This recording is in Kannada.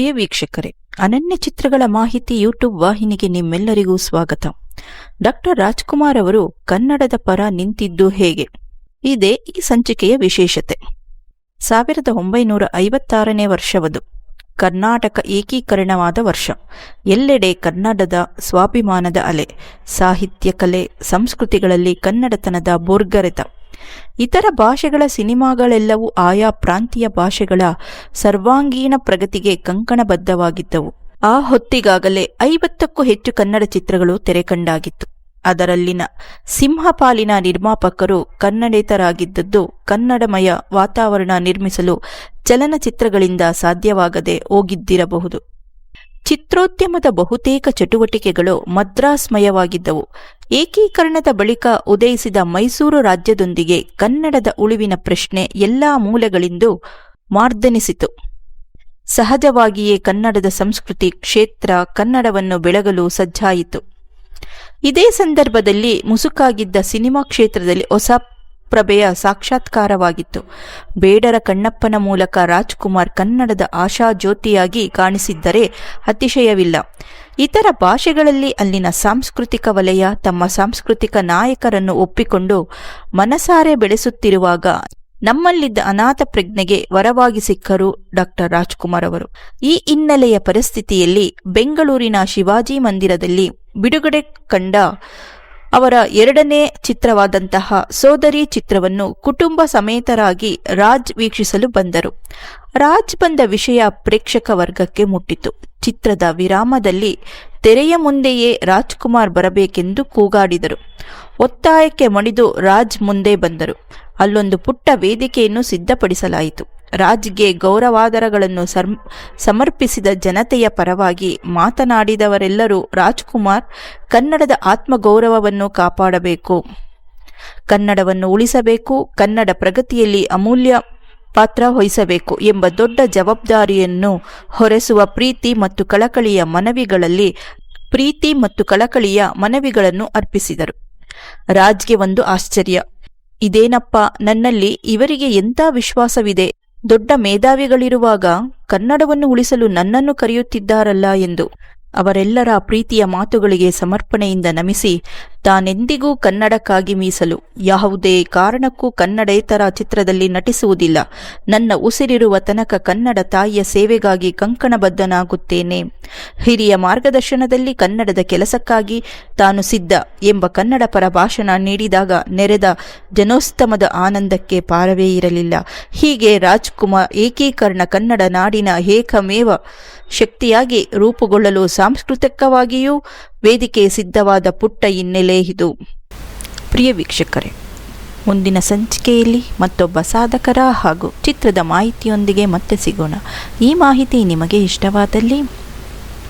ಪ್ರಿಯ ವೀಕ್ಷಕರೇ, ಅನನ್ಯ ಚಿತ್ರಗಳ ಮಾಹಿತಿ ಯೂಟ್ಯೂಬ್ ವಾಹಿನಿಗೆ ನಿಮ್ಮೆಲ್ಲರಿಗೂ ಸ್ವಾಗತ. ಡಾಕ್ಟರ್ ರಾಜ್ಕುಮಾರ್ ಅವರು ಕನ್ನಡದ ಪರ ನಿಂತಿದ್ದು ಹೇಗೆ? ಇದೇ ಈ ಸಂಚಿಕೆಯ ವಿಶೇಷತೆ. ಸಾವಿರದ ಒಂಬೈನೂರ ಐವತ್ತಾರನೇ ವರ್ಷವದು. ಕರ್ನಾಟಕ ಏಕೀಕರಣವಾದ ವರ್ಷ. ಎಲ್ಲೆಡೆ ಕನ್ನಡದ ಸ್ವಾಭಿಮಾನದ ಅಲೆ, ಸಾಹಿತ್ಯ ಕಲೆ, ಸಂಸ್ಕೃತಿಗಳಲ್ಲಿ ಕನ್ನಡತನದ ಬೋರ್ಗರೆತ. ಇತರ ಭಾಷೆಗಳ ಸಿನಿಮಾಗಳೆಲ್ಲವೂ ಆಯಾ ಪ್ರಾಂತೀಯ ಭಾಷೆಗಳ ಸರ್ವಾಂಗೀಣ ಪ್ರಗತಿಗೆ ಕಂಕಣಬದ್ಧವಾಗಿದ್ದವು. ಆ ಹೊತ್ತಿಗಾಗಲೇ ಐವತ್ತಕ್ಕೂ ಹೆಚ್ಚು ಕನ್ನಡ ಚಿತ್ರಗಳು ತೆರೆಕಂಡಾಗಿತ್ತು. ಅದರಲ್ಲಿನ ಸಿಂಹಪಾಲಿನ ನಿರ್ಮಾಪಕರು ಕನ್ನಡೇತರಾಗಿದ್ದದ್ದು ಕನ್ನಡಮಯ ವಾತಾವರಣ ನಿರ್ಮಿಸಲು ಚಲನಚಿತ್ರಗಳಿಂದ ಸಾಧ್ಯವಾಗದೆ ಹೋಗಿದ್ದಿರಬಹುದು. ಚಿತ್ರೋದ್ಯಮದ ಬಹುತೇಕ ಚಟುವಟಿಕೆಗಳು ಮದ್ರಾಸ್ಮಯವಾಗಿದ್ದವು. ಏಕೀಕರಣದ ಬಳಿಕ ಉದಯಿಸಿದ ಮೈಸೂರು ರಾಜ್ಯದೊಂದಿಗೆ ಕನ್ನಡದ ಉಳಿವಿನ ಪ್ರಶ್ನೆ ಎಲ್ಲಾ ಮೂಲೆಗಳಿಂದ ಮಾರ್ದನಿಸಿತು. ಸಹಜವಾಗಿಯೇ ಕನ್ನಡದ ಸಂಸ್ಕೃತಿ ಕ್ಷೇತ್ರ ಕನ್ನಡವನ್ನು ಬೆಳಗಲು ಸಜ್ಜಾಯಿತು. ಇದೇ ಸಂದರ್ಭದಲ್ಲಿ ಮುಸುಕಾಗಿದ್ದ ಸಿನಿಮಾ ಕ್ಷೇತ್ರದಲ್ಲಿ ಹೊಸ ಪ್ರಭೆಯ ಸಾಕ್ಷಾತ್ಕಾರವಾಗಿತ್ತು. ಬೇಡರ ಕಣ್ಣಪ್ಪನ ಮೂಲಕ ರಾಜ್ಕುಮಾರ್ ಕನ್ನಡದ ಆಶಾ ಜ್ಯೋತಿಯಾಗಿ ಕಾಣಿಸಿದ್ದರೆ ಅತಿಶಯವಿಲ್ಲ. ಇತರ ಭಾಷೆಗಳಲ್ಲಿ ಅಲ್ಲಿನ ಸಾಂಸ್ಕೃತಿಕ ವಲಯ ತಮ್ಮ ಸಾಂಸ್ಕೃತಿಕ ನಾಯಕರನ್ನು ಒಪ್ಪಿಕೊಂಡು ಮನಸಾರೆ ಬೆಳೆಸುತ್ತಿರುವಾಗ ನಮ್ಮಲ್ಲಿದ್ದ ಅನಾಥ ಪ್ರಜ್ಞೆಗೆ ವರವಾಗಿ ಸಿಕ್ಕರು ಡಾಕ್ಟರ್ ರಾಜ್ಕುಮಾರ್ ಅವರು. ಈ ಹಿನ್ನೆಲೆಯ ಪರಿಸ್ಥಿತಿಯಲ್ಲಿ ಬೆಂಗಳೂರಿನ ಶಿವಾಜಿ ಮಂದಿರದಲ್ಲಿ ಬಿಡುಗಡೆ ಕಂಡ ಅವರ ಎರಡನೇ ಚಿತ್ರವಾದಂತಹ ಸೋದರಿ ಚಿತ್ರವನ್ನು ಕುಟುಂಬ ಸಮೇತರಾಗಿ ರಾಜ್ ವೀಕ್ಷಿಸಲು ಬಂದರು. ರಾಜ್ ಬಂದ ವಿಷಯ ಪ್ರೇಕ್ಷಕ ವರ್ಗಕ್ಕೆ ಮುಟ್ಟಿತು. ಚಿತ್ರದ ವಿರಾಮದಲ್ಲಿ ತೆರೆಯ ಮುಂದೆಯೇ ರಾಜ್ಕುಮಾರ್ ಬರಬೇಕೆಂದು ಕೂಗಾಡಿದರು. ಒತ್ತಾಯಕ್ಕೆ ಮಣಿದು ರಾಜ್ ಮುಂದೆ ಬಂದರು. ಅಲ್ಲೊಂದು ಪುಟ್ಟ ವೇದಿಕೆಯನ್ನು ಸಿದ್ಧಪಡಿಸಲಾಯಿತು. ರಾಜ್ಗೆ ಗೌರವಾದರಗಳನ್ನು ಸಮರ್ಪಿಸಿದ ಜನತೆಯ ಪರವಾಗಿ ಮಾತನಾಡಿದವರೆಲ್ಲರೂ ರಾಜ್ಕುಮಾರ್ ಕನ್ನಡದ ಆತ್ಮಗೌರವವನ್ನು ಕಾಪಾಡಬೇಕು. ಕನ್ನಡವನ್ನು ಉಳಿಸಬೇಕು, ಕನ್ನಡ ಪ್ರಗತಿಯಲ್ಲಿ ಅಮೂಲ್ಯ ಪಾತ್ರ ವಹಿಸಬೇಕು ಎಂಬ ದೊಡ್ಡ ಜವಾಬ್ದಾರಿಯನ್ನು ಹೊರೆಸುವ ಪ್ರೀತಿ ಮತ್ತು ಕಳಕಳಿಯ ಮನವಿಗಳಲ್ಲಿ ಪ್ರೀತಿ ಮತ್ತು ಕಳಕಳಿಯ ಮನವಿಗಳನ್ನು ಅರ್ಪಿಸಿದರು. ರಾಜ್ಗೆ ಒಂದು ಆಶ್ಚರ್ಯ. ಇದೇನಪ್ಪ, ನನ್ನಲ್ಲಿ ಇವರಿಗೆ ಎಂಥ ವಿಶ್ವಾಸವಿದೆ? ದೊಡ್ಡ ಮೇಧಾವಿಗಳಿರುವಾಗ ಕನ್ನಡವನ್ನು ಉಳಿಸಲು ನನ್ನನ್ನು ಕರೆಯುತ್ತಿದ್ದಾರಲ್ಲ ಎಂದು ಅವರೆಲ್ಲರ ಪ್ರೀತಿಯ ಮಾತುಗಳಿಗೆ ಸಮರ್ಪಣೆಯಿಂದ ನಮಿಸಿ ತಾನೆಂದಿಗೂ ಕನ್ನಡಕ್ಕಾಗಿ ಮೀಸಲು. ಯಾವುದೇ ಕಾರಣಕ್ಕೂ ಕನ್ನಡೇತರ ಚಿತ್ರದಲ್ಲಿ ನಟಿಸುವುದಿಲ್ಲ. ನನ್ನ ಉಸಿರಿರುವ ತನಕ ಕನ್ನಡ ತಾಯಿಯ ಸೇವೆಗಾಗಿ ಕಂಕಣಬದ್ಧನಾಗುತ್ತೇನೆ. ಹಿರಿಯ ಮಾರ್ಗದರ್ಶನದಲ್ಲಿ ಕನ್ನಡದ ಕೆಲಸಕ್ಕಾಗಿ ತಾನು ಸಿದ್ಧ ಎಂಬ ಕನ್ನಡ ಪರ ಭಾಷಣ ನೀಡಿದಾಗ ನೆರೆದ ಜನೋಸ್ತಮದ ಆನಂದಕ್ಕೆ ಪಾರವೇ ಇರಲಿಲ್ಲ. ಹೀಗೆ ರಾಜ್ಕುಮಾರ್ ಏಕೀಕರಣ ಕನ್ನಡ ನಾಡಿನ ಏಕಮೇವ ಶಕ್ತಿಯಾಗಿ ರೂಪುಗೊಳ್ಳಲು ಸಾಂಸ್ಕೃತಿಕವಾಗಿಯೂ ವೇದಿಕೆ ಸಿದ್ಧವಾದ ಪುಟ್ಟ ಹಿನ್ನೆಲೆ ಇದು. ಪ್ರಿಯ ವೀಕ್ಷಕರೇ, ಮುಂದಿನ ಸಂಚಿಕೆಯಲ್ಲಿ ಮತ್ತೊಬ್ಬ ಸಾಧಕರ ಹಾಗೂ ಚಿತ್ರದ ಮಾಹಿತಿಯೊಂದಿಗೆ ಮತ್ತೆ ಸಿಗೋಣ. ಈ ಮಾಹಿತಿ ನಿಮಗೆ ಇಷ್ಟವಾದಲ್ಲಿ